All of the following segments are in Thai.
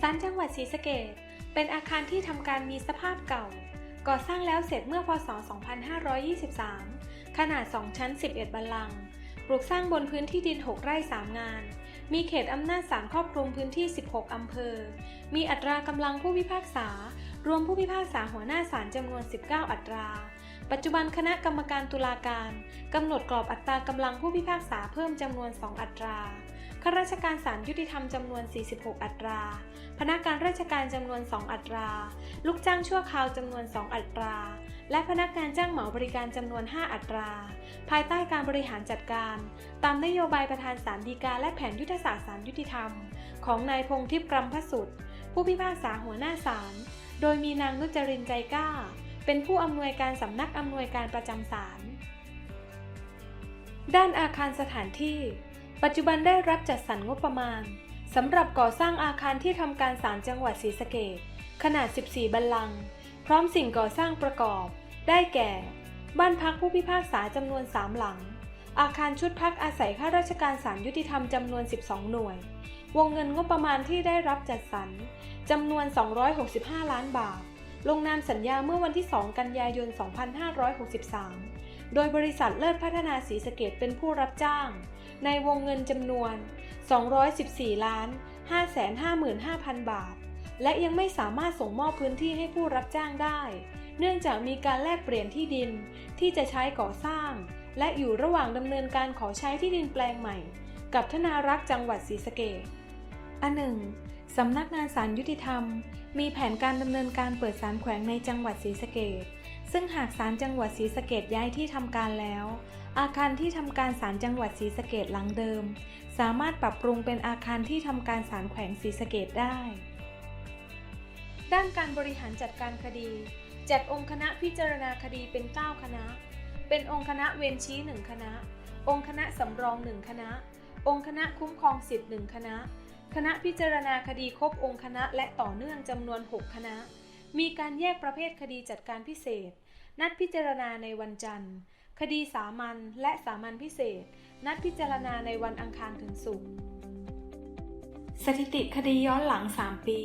ศาลจังหวัดศรีสะเกษเป็นอาคารที่ทำการมีสภาพเก่า ก่อสร้างแล้วเสร็จเมื่อพศ 2523 ขนาด 2 ชั้น 11 บัลลังก์ปลูกสร้างบนพื้นที่ดิน 6 ไร่ 3 งาน มีเขตอำนาจศาลครอบคลุมพื้นที่ 16 อำเภอ มีอัตรากำลังผู้พิพากษา รวมผู้พิพากษาหัวหน้าศาลจำนวน 19 อัตรา ปัจจุบันคณะกรรมการตุลาการกำหนดกรอบอัตรากำลังผู้พิพากษาเพิ่มจำนวน 2 อัตรา ข้าราชการศาลยุติธรรมจำนวน 46 อัตรา พนักงานราชการจำนวน 2 อัตรา ลูกจ้างชั่วคราวจำนวน 2 อัตรา และพนักงานจ้างเหมาบริการจำนวน 5 อัตรา ภายใต้การบริหารจัดการ ตามนโยบายประธานศาลฎีกาและแผนยุทธศาสตร์ศาลยุติธรรม ของนายพงทิพย์กรรมพสุดผู้พิพากษาหัวหน้าศาล โดยมีนางนุจรินใจกล้า เป็นผู้อำนวยการสำนักอำนวยการประจำศาล ด้านอาคารสถานที่ ปัจจุบันได้รับจัดสรรงบประมาณสำหรับก่อสร้างอาคารที่ทำการศาลจังหวัดศรีสะเกษขนาด 14 บัลลังก์พร้อมสิ่งก่อสร้างประกอบ ได้แก่ บ้านพักผู้พิพากษาจำนวน 3 หลัง อาคารชุดพักอาศัยข้าราชการศาลยุติธรรมจำนวน 12 หน่วย วงเงินงบประมาณที่ได้รับจัดสรรจำนวน 265 ล้านบาท ลงนามสัญญาเมื่อวันที่ 2 กันยายน 2563 โดยบริษัทเลิศพัฒนาศรีสะเกดเป็นผู้รับจ้าง ในวงเงินจำนวน 214 ล้าน 555,000 บาท และยังไม่สามารถส่งมอบพื้นที่ให้ผู้รับจ้างได้ เนื่องจากมีการแลกเปลี่ยนที่ดินที่จะใช้ก่อสร้าง และอยู่ระหว่างดำเนินการขอใช้ที่ดินแปลงใหม่ กับธนารักษ์จังหวัดศรีสะเกษอันหนึ่งสำนักงานศาลยุติธรรม มีแผนการดำเนินการเปิดศาลแขวงในจังหวัดศรีสะเกษ ซึ่งหากศาลจังหวัดศรีสะเกษย้ายที่ทำการแล้ว อาคารที่ทำการศาลจังหวัดศรีสะเกษหลังเดิม สามารถปรับปรุงเป็นอาคารที่ทำการศาลแขวงศรีสะเกษได้ ด้านการบริหารจัดการคดี จัดองค์คณะพิจารณาคดีเป็น 9 คณะ เป็นองค์คณะเวรชี้ 1 คณะ องค์คณะสำรอง 1 คณะ องค์คณะคุ้มครองสิทธิ์ 1 คณะ คณะพิจารณาคดีครบองค์คณะและต่อเนื่องจำนวน 6 คณะ มีการแยกประเภทคดีจัดการพิเศษ นัดพิจารณาในวันจันทร์ คดีสามัญและสามัญพิเศษ นัดพิจารณาในวันอังคารถึงศุกร์สถิติคดีย้อนหลัง 3 ปี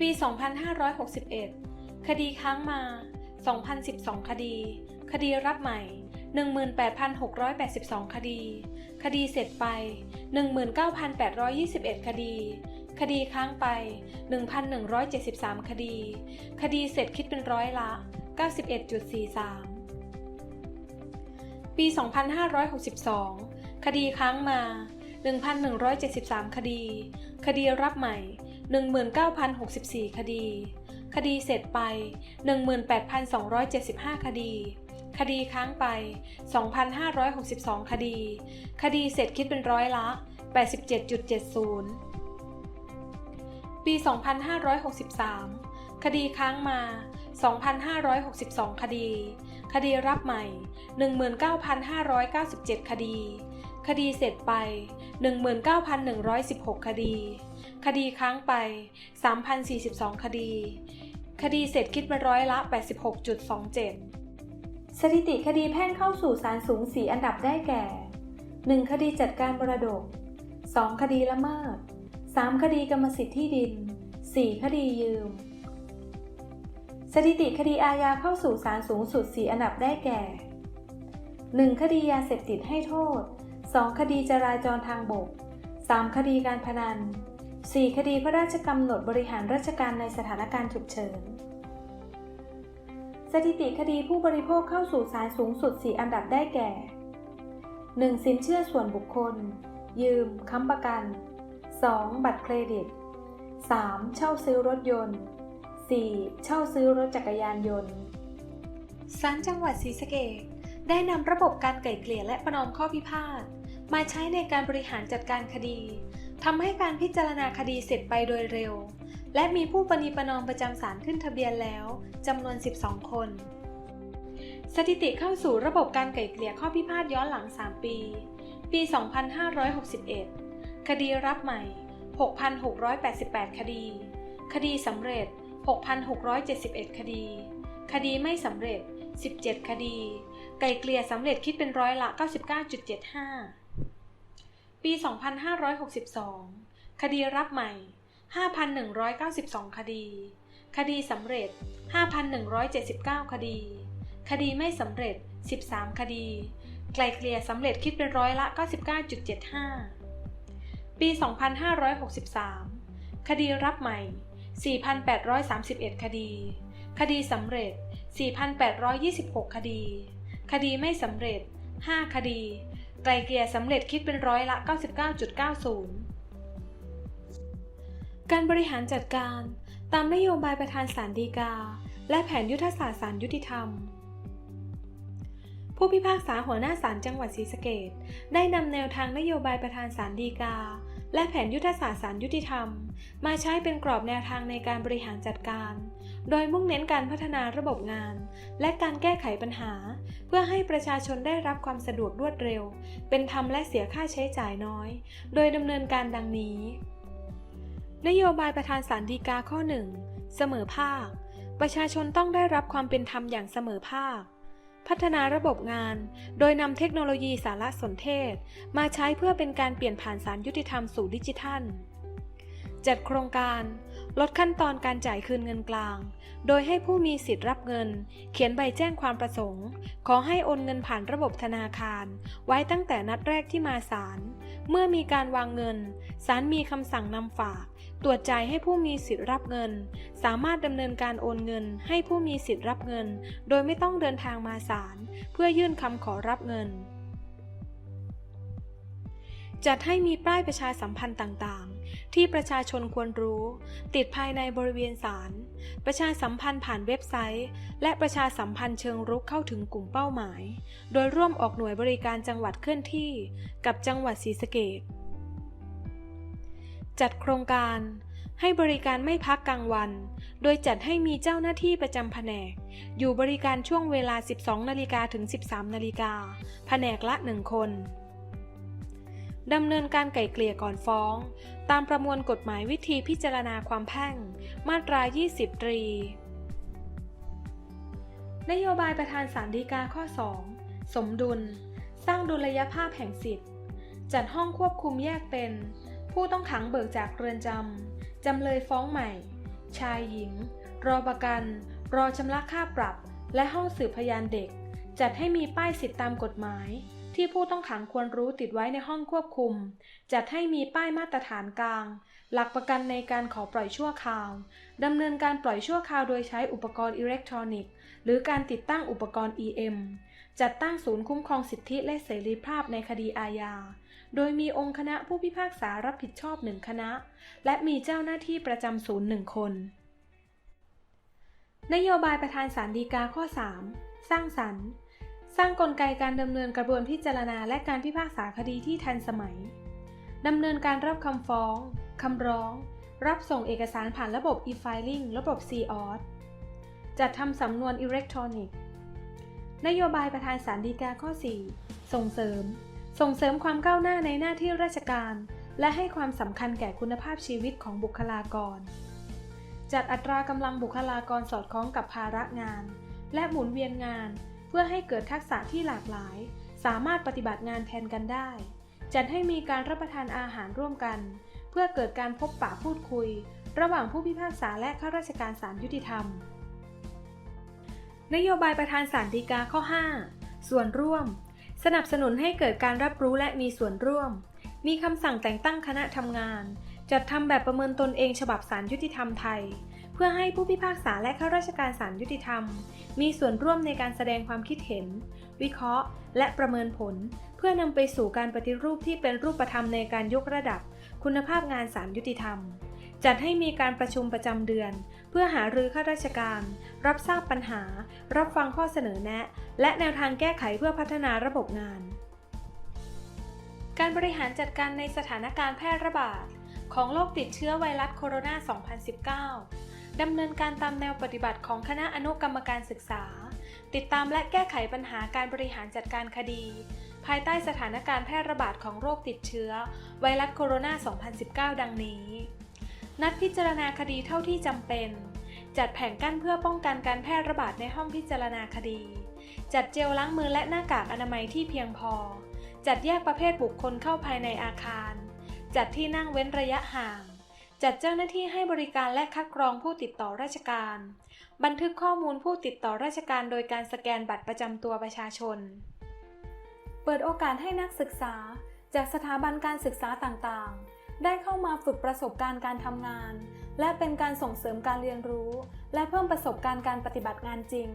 ปี 2561 คดีค้างมา 2012 คดี คดีรับใหม่ 18,682 คดี คดีเสร็จไป 19,821 คดี คดีค้างไป 1,173 คดี คดีเสร็จคิดเป็นร้อยละ 91.43 ปี 2562 คดีค้างมา 1,173 คดี คดีรับใหม่ 19,064 คดี คดีเสร็จไป 18,275 คดีคดีค้างไป 2,562 คดี คดีเสร็จคิดเป็นร้อยละ 87.70 ปี 2563 คดีค้างมา 2,562 คดี คดีรับใหม่ 19,597 คดี คดีเสร็จไป 19,116 คดี คดีค้างไป 3,042 คดี คดีเสร็จคิดเป็นร้อยละ 86.27 สถิติคดีแพ่งเข้าสู่ศาลสูง4อันดับได้แก่ 1. คดีจัดการมรดก 2. คดีละเมิด 3. คดีกรรมสิทธิ์ที่ดิน 4. คดียืม สถิติคดีอาญาเข้าสู่ศาลสูงสุด 4 อันดับได้แก่ 1. คดียาเสพติดให้โทษ 2. คดีจราจรทางบก 3. คดีการพนัน 4. คดีพระราชกำหนดบริหารราชการในสถานการณ์ฉุกเฉิน สถิติคดีผู้บริโภคเข้าสู่ศาลสูงสุด 4 อันดับได้แก่ 1. สินเชื่อส่วนบุคคล ยืม ค้ำประกัน 2. บัตรเครดิต 3. เช่าซื้อรถยนต์ 4. เช่าซื้อรถจักรยานยนต์ศาลจังหวัดศรีสะเกษได้นำระบบการไกล่เกลี่ยและประนอมข้อพิพาทมาใช้ในการบริหารจัดการคดีทำให้การพิจารณาคดีเสร็จไปโดยเร็ว และมีผู้ปณีประนอมประจำศาลขึ้นทะเบียนแล้วจำนวน 12 คน สถิติเข้าสู่ระบบการไกล่เกลี่ยข้อพิพาทย้อนหลัง 3 ปี ปี 2561 คดีรับใหม่ 6,688 คดี คดีสำเร็จ 6,671 คดี คดีไม่สำเร็จ 17 คดี ไกลเกลี่ยสำเร็จคิดเป็นร้อยละ 99.75 ปี 2562 คดีรับใหม่ 5,192 คดี คดีสำเร็จ 5,179 คดี คดีไม่สำเร็จ 13 คดี ไกลเกลี่ยสำเร็จคิดเป็นร้อยละ 99.75 ปี 2563 คดีรับใหม่ 4,831 คดี คดีสำเร็จ 4,826 คดี คดีไม่สำเร็จ 5 คดี ไกลเกลี่ยสำเร็จคิดเป็นร้อยละ 99.90 การบริหารจัดการตามนโยบายประธานศาลฎีกา และแผนยุทธศาสตร์ศาลยุติธรรม ผู้พิพากษาหัวหน้าศาลจังหวัดศรีสะเกษได้นำแนวทางนโยบายประธานศาลฎีกา และแผนยุทธศาสตร์ศาลยุติธรรม มาใช้เป็นกรอบแนวทางในการบริหารจัดการ โดยมุ่งเน้นการพัฒนาระบบงาน และการแก้ไขปัญหา เพื่อให้ประชาชนได้รับความสะดวกรวดเร็ว เป็นธรรมและเสียค่าใช้จ่ายน้อย โดยดำเนินการดังนี้ นโยบายประธานศาลฎีกาข้อ 1 เสมอภาค ประชาชนต้องได้รับความเป็นธรรมอย่างเสมอภาค พัฒนาระบบงาน โดยนำเทคโนโลยีสารสนเทศ มาใช้เพื่อเป็นการเปลี่ยนผ่านสารยุติธรรมสู่ดิจิทัล จัดโครงการ ลดขั้นตอนการจ่ายคืนเงินกลาง โดยให้ผู้มีสิทธิ์รับเงิน เขียนใบแจ้งความประสงค์ ขอให้โอนเงินผ่านระบบธนาคาร ไว้ตั้งแต่นัดแรกที่มาศาล เมื่อมีการวางเงิน ศาลมีคำสั่งนำฝาก ตรวจจ่ายให้ผู้มีสิทธิ์รับเงิน สามารถดำเนินการโอนเงิน ให้ผู้มีสิทธิ์รับเงิน โดยไม่ต้องเดินทางมาศาล เพื่อยื่นคำขอรับเงินจัดให้มีป้ายประชาสัมพันธ์ต่าง ที่ประชาชนควรรู้ ติดภายในบริเวณศาลประชาสัมพันธ์ผ่านเว็บไซต์ และประชาสัมพันธ์เชิงรุกเข้าถึงกลุ่มเป้าหมาย โดยร่วมออกหน่วยบริการจังหวัดเคลื่อนที่ กับจังหวัดศรีสะเกษจัดโครงการให้บริการไม่พักกลางวัน โดยจัดให้มีเจ้าหน้าที่ประจำแผนก อยู่บริการช่วงเวลา 12 นาฬิกาถึง 13 นาฬิกา แผนกละ 1 คน ดำเนินการไก่เกลี่ยก่อนฟ้อง ตามประมวลกฎหมายวิธีพิจารณาความแพ่ง มาตรา 20 ตรี นโยบายประธานศาลฎีกาข้อ 2 สมดุล สร้างดุลยภาพแห่งสิทธิ์ จัดห้องควบคุมแยกเป็น ผู้ต้องขังเบิกจากเรือนจำ จำเลยฟ้องใหม่ ชายหญิง รอประกัน รอชำระค่าปรับ และห้องสืบพยานเด็ก จัดให้มีป้ายสิทธิตามกฎหมาย ที่ผู้ต้องขังควรรู้ติดไว้ในห้องควบคุม จัดให้มีป้ายมาตรฐานกลาง หลักประกันในการขอปล่อยชั่วคราวดำเนินการปล่อยชั่วคราวโดยใช้อุปกรณ์อิเล็กทรอนิกส์ หรือการติดตั้งอุปกรณ์ EM จัดตั้งศูนย์คุ้มครองสิทธิและเสรีภาพในคดีอาญา โดยมีองค์คณะผู้พิพากษารับผิดชอบหนึ่งคณะ และมีเจ้าหน้าที่ประจำศูนย์หนึ่งคน นโยบายประธานศาลฎีกาข้อ 3 สร้างสรรค์ สร้างกลไกการดำเนินกระบวนพิจารณาและการพิพากษาคดีที่ทันสมัยดำเนินการรับคำฟ้องคำร้อง รับส่งเอกสารผ่านระบบ e-filing ระบบ c-auth จัดทำสำนวนอิเล็กทรอนิกส์นโยบายประธานศาลฎีกาข้อ 4 ส่งเสริม ส่งเสริมความก้าวหน้าในหน้าที่ราชการ และให้ความสำคัญแก่คุณภาพชีวิตของบุคลากร จัดอัตรากำลังบุคลากรสอดคล้องกับภาระงาน และหมุนเวียนงาน เพื่อให้เกิดทักษะที่หลากหลาย สามารถปฏิบัติงานแทนกันได้ จัดให้มีการรับประทานอาหารร่วมกัน เพื่อเกิดการพบปะพูดคุย ระหว่างผู้พิพากษาและข้าราชการศาลยุติธรรม นโยบายประธานศาลฎีกาข้อ 5 ส่วนร่วม สนับสนุนให้เกิดการรับรู้และมีส่วนร่วม มีคำสั่งแต่งตั้งคณะทำงาน จัดทำแบบประเมินตนเองฉบับศาลยุติธรรมไทย เพื่อให้ผู้พิพากษาและข้าราชการศาลยุติธรรม มีส่วนร่วมในการแสดงความคิดเห็น วิเคราะห์ และประเมินผล เพื่อนำไปสู่การปฏิรูปที่เป็นรูปธรรมในการยกระดับ คุณภาพงานศาลยุติธรรม จัดให้มีการประชุมประจำเดือน เพื่อหารือข้าราชการ รับทราบปัญหา รับฟังข้อเสนอแนะ และแนวทางแก้ไขเพื่อพัฒนาระบบงาน การบริหารจัดการในสถานการณ์แพร่ระบาดของโรคติดเชื้อไวรัสโคโรนา 2019 ดำเนินการตามแนวปฏิบัติของคณะอนุกรรมการศึกษา ติดตามและแก้ไขปัญหาการบริหารจัดการคดี ภายใต้สถานการณ์แพร่ระบาดของโรคติดเชื้อ ไวรัสโคโรนา 2019 ดังนี้ นัดพิจารณาคดีเท่าที่จำเป็น จัดแผงกั้นเพื่อป้องกันการแพร่ระบาดในห้องพิจารณาคดี จัดเจลล้างมือและหน้ากากอนามัยที่เพียงพอ จัดแยกประเภทบุคคลเข้าภายในอาคาร จัดที่นั่งเว้นระยะห่าง จัดเจ้าหน้าที่ให้บริการและคัดกรองผู้ติดต่อราชการ บันทึกข้อมูลผู้ติดต่อราชการโดยการสแกนบัตรประจำตัวประชาชน เปิดโอกาสให้นักศึกษาจากสถาบันการศึกษาต่างๆ ได้เข้ามาฝึกประสบการณ์การทำงาน และเป็นการส่งเสริมการเรียนรู้ และเพิ่มประสบการณ์การปฏิบัติงานจริง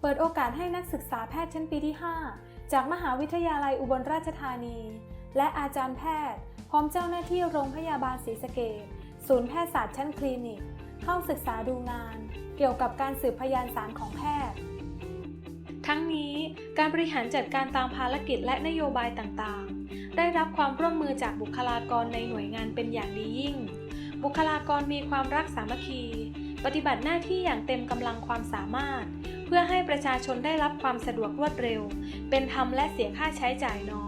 เปิดโอกาสให้นักศึกษาแพทย์ชั้นปีที่ 5 จากมหาวิทยาลัยอุบลราชธานี และอาจารย์แพทย์ พร้อมเจ้าหน้าที่โรงพยาบาลศรีสะเกษศูนย์แพทยศาสตร์ชั้นคลินิก เข้าศึกษาดูงาน เกี่ยวกับการสืบพยานสารของแพทย์ ทั้งนี้การบริหารจัดการตามภารกิจและนโยบายต่างๆ ได้รับความร่วมมือจากบุคลากรในหน่วยงานเป็นอย่างดียิ่ง บุคลากรมีความรักสามัคคี ปฏิบัติหน้าที่อย่างเต็มกำลังความสามารถ เพื่อให้ประชาชนได้รับความสะดวกรวดเร็ว เป็นธรรมและเสียค่าใช้จ่ายน้อย